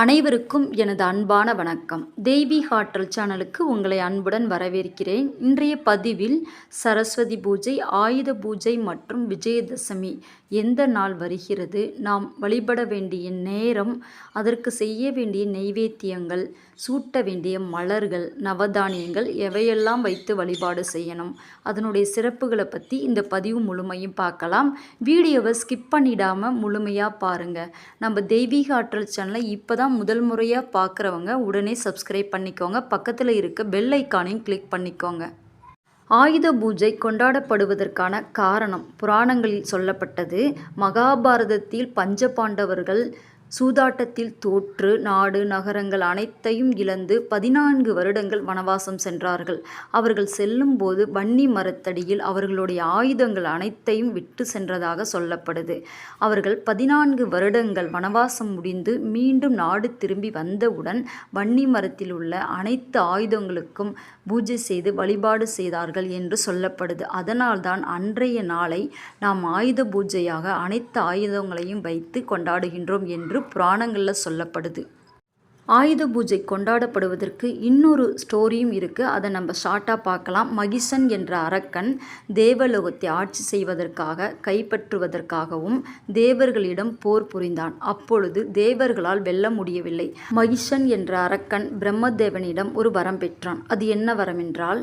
அனைவருக்கும் எனது அன்பான வணக்கம். தேவி ஹாட்டல் சேனலுக்கு உங்களை அன்புடன் வரவேற்கிறேன். இன்றைய பதிவில் சரஸ்வதி பூஜை ஆயுத பூஜை மற்றும் விஜயதசமி எந்த நாள் வருகிறது? நாம் வழிபட வேண்டிய நேரம் அதற்கு செய்ய வேண்டிய நெய்வேத்தியங்கள் சூட்ட வேண்டிய மலர்கள் நவதானியங்கள் எவையெல்லாம் வைத்து வழிபாடு செய்யணும்? அதனுடைய சிறப்புகளை பற்றி இந்த பதிவு முழுமையும் பார்க்கலாம். வீடியோவை ஸ்கிப் பண்ணிடாமல் முழுமையாக பாருங்கள் நம்ம தெய்வீக ஆற்றல் சேனலை இப்போ தான் முதல் முறையாக பார்க்குறவங்க உடனே சப்ஸ்கிரைப் பண்ணிக்கோங்க. பக்கத்தில் இருக்க பெல் ஐக்கானையும் கிளிக் பண்ணிக்கோங்க. ஆயுத பூஜை கொண்டாடப்படுவதற்கான காரணம் புராணங்களில் சொல்லப்பட்டது. மகாபாரதத்தில் பஞ்சபாண்டவர்கள் சூதாட்டத்தில் தோற்று நாடு நகரங்கள் அனைத்தையும் இழந்து பதினான்கு வருடங்கள் வனவாசம் சென்றார்கள். அவர்கள் செல்லும்போது வன்னி மரத்தடியில் அவர்களுடைய ஆயுதங்கள் அனைத்தையும் விட்டு சென்றதாக சொல்லப்படுது. அவர்கள் பதினான்கு வருடங்கள் வனவாசம் முடிந்து மீண்டும் நாடு திரும்பி வந்தவுடன் வன்னி மரத்தில் உள்ள அனைத்து ஆயுதங்களுக்கும் பூஜை செய்து வழிபாடு செய்தார்கள் என்று சொல்லப்படுது. அதனால்தான் அன்றைய நாளை நாம் ஆயுத பூஜையாக அனைத்து ஆயுதங்களையும் வைத்து கொண்டாடுகின்றோம் என்று புராணங்களில் சொல்லப்படுது. ஆயுத பூஜை கொண்டாடப்படுவதற்கு இன்னொரு ஸ்டோரியும் இருக்குது அதை நம்ம ஷார்ட்டாக பார்க்கலாம். மகிஷன் என்ற அரக்கன் தேவலோகத்தை ஆட்சி செய்வதற்காக கைப்பற்றுவதற்காகவும் தேவர்களிடம் போர் புரிந்தான். அப்பொழுது தேவர்களால் வெல்ல முடியவில்லை. மகிஷன் என்ற அரக்கன் பிரம்மதேவனிடம் ஒரு வரம் பெற்றான். அது என்ன வரம் என்றால்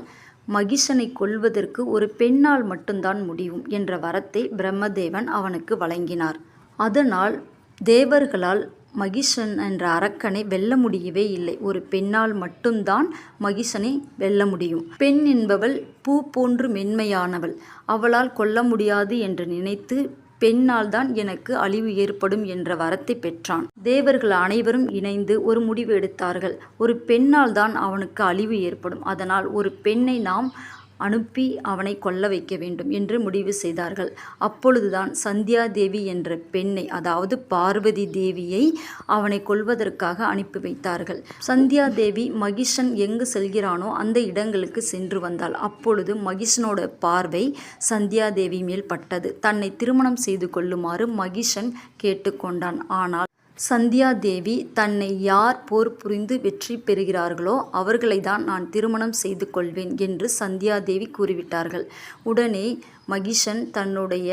மகிஷனை கொல்வதற்கு ஒரு பெண்ணால் மட்டும்தான் முடியும் என்ற வரத்தை பிரம்மதேவன் அவனுக்கு வழங்கினார். அதனால் தேவர்களால் மகிஷன் என்ற அரக்கனை வெல்ல முடியவே இல்லை. ஒரு பெண்ணால் மட்டும்தான் மகிஷனை வெல்ல முடியும். பெண் என்பவள் பூ போன்று மென்மையானவள். அவளால் கொல்ல முடியாது என்று நினைத்து பெண்ணால் தான் எனக்கு அழிவு ஏற்படும் என்ற வரத்தை பெற்றான். தேவர்கள் அனைவரும் இணைந்து ஒரு முடிவு எடுத்தார்கள். ஒரு பெண்ணால் தான் அவனுக்கு அழிவு ஏற்படும். அதனால் ஒரு பெண்ணை நாம் அனுப்பி அவனை கொல்ல வைக்க வேண்டும் என்று முடிவு செய்தார்கள். அப்பொழுதுதான் சந்தியா தேவி என்ற பெண்ணை அதாவது பார்வதி தேவியை அவனை கொல்வதற்காக அனுப்பி வைத்தார்கள். சந்தியா தேவி மகிஷன் எங்கு செல்கிறானோ அந்த இடங்களுக்கு சென்று வந்தாள். அப்பொழுது மகிஷனோட பார்வை சந்தியா தேவி மேல் பட்டது. தன்னை திருமணம் செய்து கொள்ளுமாறு மகிஷன் கேட்டுக்கொண்டான். ஆனால் சந்தியா தேவி தன்னை யார் போர் புரிந்து வெற்றி பெறுகிறார்களோ அவர்களை தான் நான் திருமணம் செய்து கொள்வேன் என்று சந்தியா தேவி கூறிவிட்டார்கள். உடனே மகிஷன் தன்னுடைய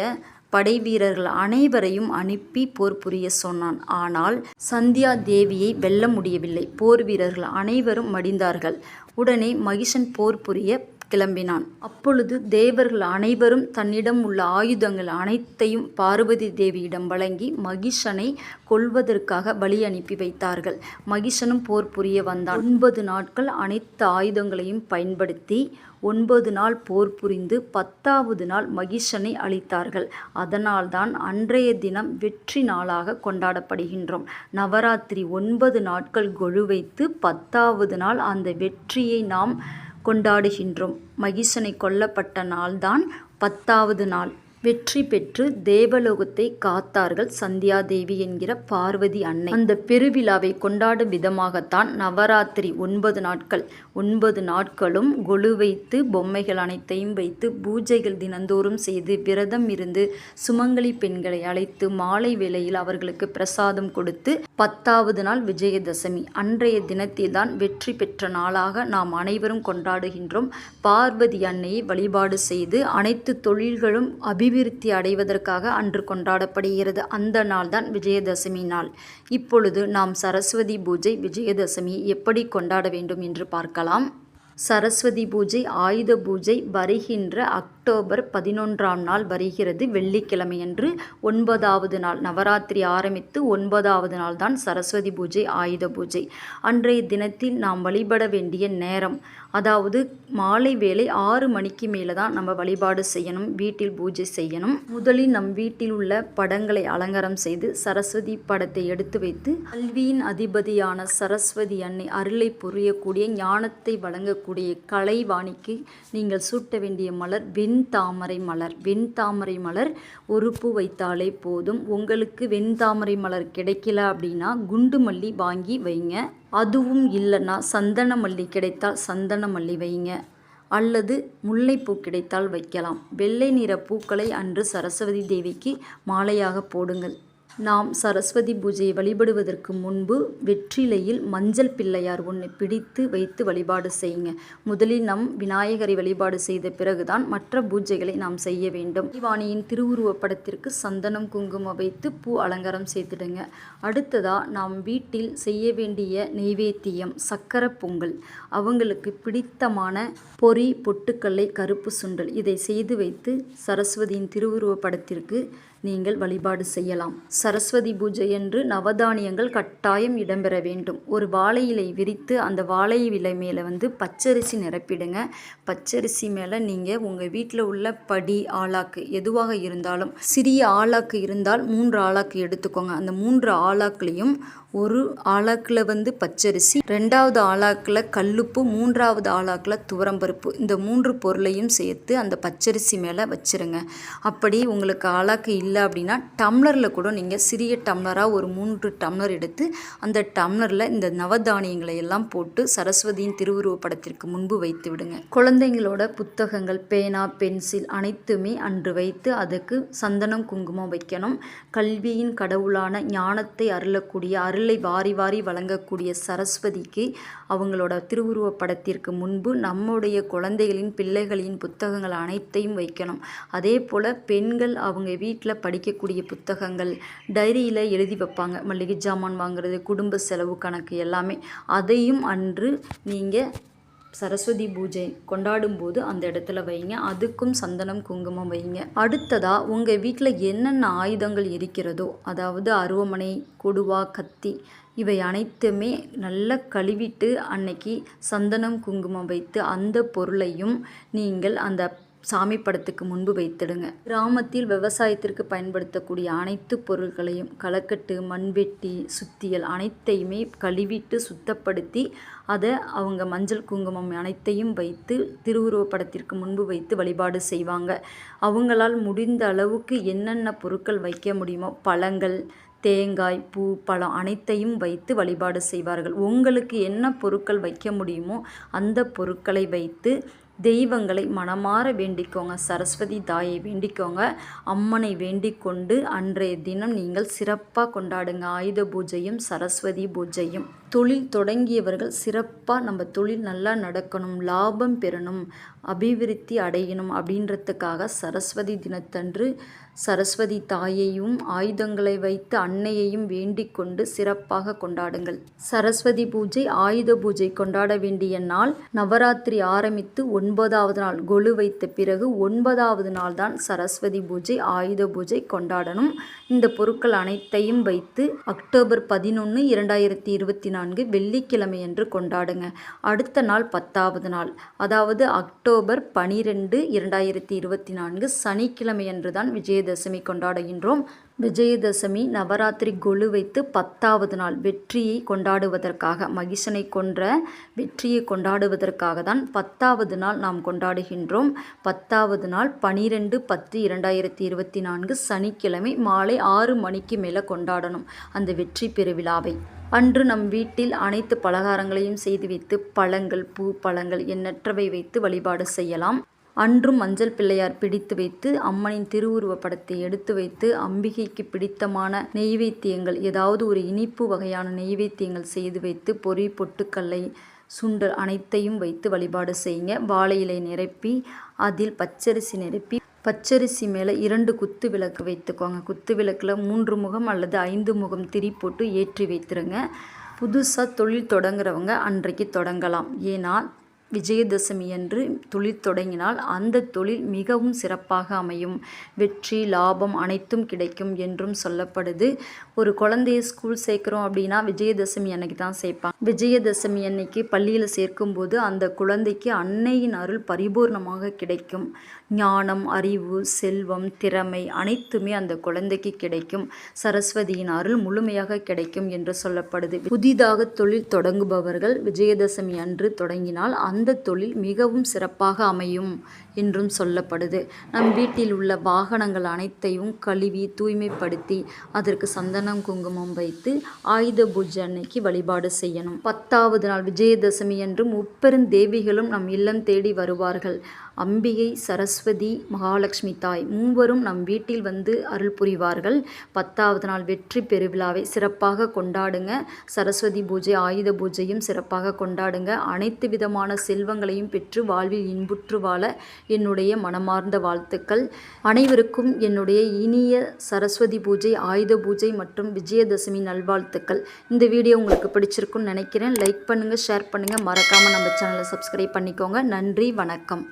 படை வீரர்கள் அனைவரையும் அனுப்பி போர் புரிய சொன்னான். ஆனால் சந்தியா தேவியை வெல்ல முடியவில்லை. போர் வீரர்கள் அனைவரும் மடிந்தார்கள். உடனே மகிஷன் போர் புரிய கிளம்பினான். அப்பொழுது தேவர்கள் அனைவரும் தன்னிடம் உள்ள ஆயுதங்கள் அனைத்தையும் பார்வதி தேவியிடம் வழங்கி மகிஷனை கொல்வதற்காக வழி அனுப்பி வைத்தார்கள். மகிஷனும் போர் புரிய வந்தான். ஒன்பது நாட்கள் அனைத்து ஆயுதங்களையும் பயன்படுத்தி ஒன்பது நாள் போர் புரிந்து பத்தாவது நாள் மகிஷனை அளித்தார்கள் அதனால்தான் அன்றைய தினம் வெற்றி நாளாக கொண்டாடப்படுகின்றோம். நவராத்திரி ஒன்பது நாட்கள் கொழு வைத்து பத்தாவது நாள் அந்த வெற்றியை நாம் கொண்டாடுகின்றோம். மகிஷனை கொல்லப்பட்ட நாள்தான் பத்தாவது நாள். வெற்றி பெற்று தேவலோகத்தை காத்தார்கள் சந்தியாதேவி என்கிற பார்வதி அன்னை. அந்த பெருவிழாவை கொண்டாடும் விதமாகத்தான் நவராத்திரி ஒன்பது நாட்கள். ஒன்பது நாட்களும் கொலு வைத்து பொம்மைகள் அனைத்தையும் வைத்து பூஜைகள் தினந்தோறும் செய்து விரதம் இருந்து சுமங்கலி பெண்களை அழைத்து மாலை வேளையில் அவர்களுக்கு பிரசாதம் கொடுத்து பத்தாவது நாள் விஜயதசமி. அன்றைய தினத்தில்தான் வெற்றி பெற்ற நாளாக நாம் அனைவரும் கொண்டாடுகின்றோம். பார்வதி அன்னையை வழிபாடு செய்து அனைத்து தொழில்களும் அபி அபிவிருத்தி அடைவதற்காக அன்று கொண்டாடப்படுகிறது. அந்த நாள் தான் விஜயதசமி நாள். இப்பொழுது நாம் சரஸ்வதி பூஜை விஜயதசமி எப்படி கொண்டாட வேண்டும் என்று பார்க்கலாம். சரஸ்வதி பூஜை ஆயுத பூஜை வருகின்ற அக் அக்டோபர் பதினொன்றாம் நாள் வருகிறது. வெள்ளிக்கிழமையன்று ஒன்பதாவது நாள். நவராத்திரி ஆரம்பித்து ஒன்பதாவது நாள் தான் சரஸ்வதி பூஜை ஆயுத பூஜை. அன்றைய தினத்தில் நாம் வழிபட வேண்டிய நேரம். அதாவது மாலை வேலை ஆறு மணிக்கு மேலே தான் நம்ம வழிபாடு செய்யணும் வீட்டில் பூஜை செய்யணும். முதலில் நம் வீட்டில் உள்ள படங்களை அலங்காரம் செய்து சரஸ்வதி படத்தை எடுத்து வைத்து கல்வியின் அதிபதியான சரஸ்வதி அன்னை அருளை புரியக்கூடிய ஞானத்தை வழங்கக்கூடிய கலைவாணிக்கு நீங்கள் சூட்ட வேண்டிய மலர் வெண் தாமரை மலர். வெண்தாமரை மலர் ஒரு பூ வைத்தாலே போதும். உங்களுக்கு வெண்தாமரை மலர் கிடைக்கல அப்படின்னா குண்டு மல்லி வாங்கி வைங்க. அதுவும் இல்லைன்னா சந்தன மல்லி கிடைத்தால் சந்தன மல்லி வைங்க. அல்லது முல்லைப்பூ கிடைத்தால் வைக்கலாம். வெள்ளை நிற பூக்களை அன்று சரஸ்வதி தேவிக்கு மாலையாக போடுங்கள். நாம் சரஸ்வதி பூஜையை வழிபடுவதற்கு முன்பு வெற்றிலையில் மஞ்சள் பிள்ளையார் ஒன்று பிடித்து வைத்து வழிபாடு செய்யுங்க. முதலில் நம் விநாயகரை வழிபாடு செய்த பிறகுதான் மற்ற பூஜைகளை நாம் செய்ய வேண்டும். வாணியின் திருவுருவப் படத்திற்கு சந்தனம் குங்குமம் வைத்து பூ அலங்காரம் செய்திடுங்க. அடுத்ததா நாம் வீட்டில் செய்ய வேண்டிய நெய்வேத்தியம் சக்கரை பொங்கல். அவங்களுக்கு பிடித்தமான பொரி பொட்டுக்கல்லை கருப்பு சுண்டல். இதை செய்து வைத்து சரஸ்வதியின் திருவுருவப் படத்திற்கு நீங்கள் வழிபாடு செய்யலாம். சரஸ்வதி பூஜையன்று நவதானியங்கள் கட்டாயம் இடம்பெற வேண்டும். ஒரு வாழை இலை விரித்து அந்த வாழை இலை மேலே வந்து பச்சரிசி நிரப்பிடுங்க. பச்சரிசி மேலே நீங்கள் உங்கள் வீட்டில் உள்ள படி ஆளாக்கு எதுவாக இருந்தாலும் சிறிய ஆளாக்கு இருந்தால் மூன்று ஆளாக்கு எடுத்துக்கோங்க. அந்த மூன்று ஆளாக்குலேயும் ஒரு ஆளாக்கில் வந்து பச்சரிசி ரெண்டாவது ஆளாக்கில் கல்லுப்பு மூன்றாவது ஆளாக்கில் துவரம்பருப்பு. இந்த மூன்று பொருளையும் சேர்த்து அந்த பச்சரிசி மேலே வச்சிருங்க. அப்படி உங்களுக்கு ஆளாக்கு இல்லை அப்படின்னா டம்ளரில் கூட நீங்கள் சிறிய டம்ளராக ஒரு மூன்று டம்ளர் எடுத்து அந்த டம்ளரில் இந்த நவதானியங்களை எல்லாம் போட்டு சரஸ்வதியின் திருவுருவப்படத்திற்கு முன்பு வைத்து விடுங்க. குழந்தைங்களோட புத்தகங்கள் பேனா பென்சில் அனைத்துமே அன்று வைத்து அதுக்கு சந்தனம் குங்குமம் வைக்கணும். கல்வியின் கடவுளான ஞானத்தை அருளக்கூடிய அருள் வாரி வாரி வழங்கக்கூடிய சரஸ்வதிக்கு அவங்களோட திருவுருவ படத்திற்கு முன்பு நம்முடைய குழந்தைகளின் பிள்ளைகளின் புத்தகங்கள் அனைத்தையும் வைக்கணும். அதே போல் பெண்கள் அவங்க வீட்டில் படிக்கக்கூடிய புத்தகங்கள் டைரியில் எழுதி வைப்பாங்க. மளிகை ஜாமான் வாங்குறது குடும்ப செலவு கணக்கு எல்லாமே. அதையும் அன்று நீங்கள் சரஸ்வதி பூஜை கொண்டாடும் போது அந்த இடத்துல வைங்க. அதுக்கும் சந்தனம் குங்குமம் வைங்க. அடுத்ததா உங்கள் வீட்டில் என்னென்ன ஆயுதங்கள் இருக்கிறதோ அதாவது அருவமனை கொடுவா கத்தி இவை அனைத்துமே நல்லா கழுவிட்டு அன்னைக்கு சந்தனம் குங்குமம் வைத்து அந்த பொருளையும் நீங்கள் அந்த சாமி படத்துக்கு முன்பு வைத்திடுங்க. கிராமத்தில் விவசாயத்திற்கு பயன்படுத்தக்கூடிய அனைத்து பொருட்களையும் களக்கட்டு மண்வெட்டி சுத்தியல் அனைத்தையுமே கழுவிட்டு சுத்தப்படுத்தி அதை அவங்க மஞ்சள் குங்குமம் அனைத்தையும் வைத்து திருவுருவ படத்திற்கு முன்பு வைத்து வழிபாடு செய்வாங்க. அவங்களால் முடிந்த அளவுக்கு என்னென்ன பொருட்கள் வைக்க முடியுமோ பழங்கள் தேங்காய் பூ பழம் அனைத்தையும் வைத்து வழிபாடு செய்வார்கள். உங்களுக்கு என்ன பொருட்கள் வைக்க முடியுமோ அந்த பொருட்களை வைத்து தெய்வங்களை மனமாற வேண்டிக்கோங்க. சரஸ்வதி தாயை வேண்டிக்கோங்க. அம்மனை வேண்டிக்கொண்டு அன்றைய தினம் நீங்கள் சிறப்பாக கொண்டாடுங்க. ஆயுத பூஜையும் சரஸ்வதி பூஜையும். தொழில் தொடங்கியவர்கள் சிறப்பாக நம்ம தொழில் நல்லா நடக்கணும். லாபம் பெறணும். அபிவிருத்தி அடையணும் அப்படின்றதுக்காக சரஸ்வதி தினத்தன்று சரஸ்வதி தாயையும் ஆயுதங்களை வைத்து அன்னையையும் வேண்டிக் கொண்டு சிறப்பாக கொண்டாடுங்கள். சரஸ்வதி பூஜை ஆயுத பூஜை கொண்டாட வேண்டிய நாள் நவராத்திரி ஆரம்பித்து ஒன்பதாவது நாள் கொலு வைத்த பிறகு ஒன்பதாவது நாள் தான் சரஸ்வதி பூஜை ஆயுத பூஜை கொண்டாடணும். இந்த பொருட்கள் அனைத்தையும் வைத்து அக்டோபர் பதினொன்று இரண்டாயிரத்தி இருபத்தி நான்கு வெள்ளிக்கிழமையன்று கொண்டாடுங்க. அடுத்த நாள் பத்தாவது நாள். அதாவது அக்டோபர் பனிரெண்டு இரண்டாயிரத்தி இருபத்தி நான்கு சனிக்கிழமையன்று தான் விஜயதசமி கொண்டாடுகின்றோம். விஜயதசமி நவராத்திரி கொலு வைத்து பத்தாவது நாள் வெற்றியை கொண்டாடுவதற்காக மகிஷனை கொன்ற வெற்றியை கொண்டாடுவதற்காக தான் பத்தாவது நாள் நாம் கொண்டாடுகின்றோம். பத்தாவது நாள் பனிரெண்டு பத்து இரண்டாயிரத்தி இருபத்தி நான்கு சனிக்கிழமை மாலை ஆறு மணிக்கு மேலே கொண்டாடணும் அந்த வெற்றி பெருவிழாவை. அன்று நம் வீட்டில் அனைத்து பலகாரங்களையும் செய்து வைத்து பழங்கள் பூ பழங்கள் எண்ணற்றவை வைத்து வழிபாடு செய்யலாம். அன்றும் மஞ்சள் பிள்ளையார் பிடித்து வைத்து அம்மனின் திருவுருவப் படத்தை எடுத்து வைத்து அம்பிகைக்கு பிடித்தமான நெய்வேத்தியங்கள் ஏதாவது ஒரு இனிப்பு வகையான நெய்வேத்தியங்கள் செய்து வைத்து பொறி பொட்டுக்கல்லை சுண்டல் அனைத்தையும் வைத்து வழிபாடு செய்யுங்க வாழை இலை நிரப்பி அதில் பச்சரிசி நிரப்பி பச்சரிசி மேலே இரண்டு குத்து விளக்கு வைத்துக்கோங்க. குத்து விளக்கில் மூன்று முகம் அல்லது ஐந்து முகம் திரி போட்டு ஏற்றி வைத்துருங்க. புதுசாக தொழில் தொடங்குறவங்க அன்றைக்கு தொடங்கலாம். ஏன்னா விஜயதசமி அன்று தொழில் தொடங்கினால் அந்த தொழில் மிகவும் சிறப்பாக அமையும். வெற்றி லாபம் அனைத்தும் கிடைக்கும் என்றும் சொல்லப்படுது. ஒரு குழந்தைய ஸ்கூல் சேர்க்குறோம் அப்படின்னா விஜயதசமி அன்னைக்கு தான் சேர்ப்பாங்க. விஜயதசமி அன்னைக்கு பள்ளியில் சேர்க்கும்போது அந்த குழந்தைக்கு அன்னையின் அருள் பரிபூர்ணமாக கிடைக்கும். ஞானம் அறிவு செல்வம் திறமை அனைத்துமே அந்த குழந்தைக்கு கிடைக்கும். சரஸ்வதியின் அருள் முழுமையாக கிடைக்கும் என்று சொல்லப்படுது. புதிதாக தொழில் தொடங்குபவர்கள் விஜயதசமி அன்று தொடங்கினால் அந்த தொழில் மிகவும் சிறப்பாக அமையும். என்றும் சொல்லப்படுது. நம் வீட்டில் உள்ள வாகனங்கள் அனைத்தையும் கழுவி தூய்மைப்படுத்தி அதற்கு சந்தனம் குங்குமம் வைத்து ஆயுத பூஜை அன்னைக்கு வழிபாடு செய்யணும். பத்தாவது நாள் விஜயதசமி என்றும் முப்பெரும் தேவிகளும் நம் இல்லம் தேடி வருவார்கள். அம்பிகை சரஸ்வதி மகாலட்சுமி தாய் மூவரும் நம் வீட்டில் வந்து அருள் புரிவார்கள். பத்தாவது நாள் வெற்றி பெருவிழாவை சிறப்பாக கொண்டாடுங்க. சரஸ்வதி பூஜை ஆயுத பூஜையும் சிறப்பாக கொண்டாடுங்க. அனைத்து விதமான செல்வங்களையும் பெற்று வாழ்வில் இன்புற்று வாழ என்னுடைய மனமார்ந்த வாழ்த்துக்கள். அனைவருக்கும் என்னுடைய இனிய சரஸ்வதி பூஜை ஆயுத பூஜை மற்றும் விஜயதசமி நல்வாழ்த்துக்கள். இந்த வீடியோ உங்களுக்கு பிடிச்சிருக்குன்னு நினைக்கிறேன். லைக் பண்ணுங்கள் ஷேர் பண்ணுங்கள் மறக்காமல் நம்ம சேனலை சப்ஸ்கிரைப் பண்ணிக்கோங்க. நன்றி வணக்கம்.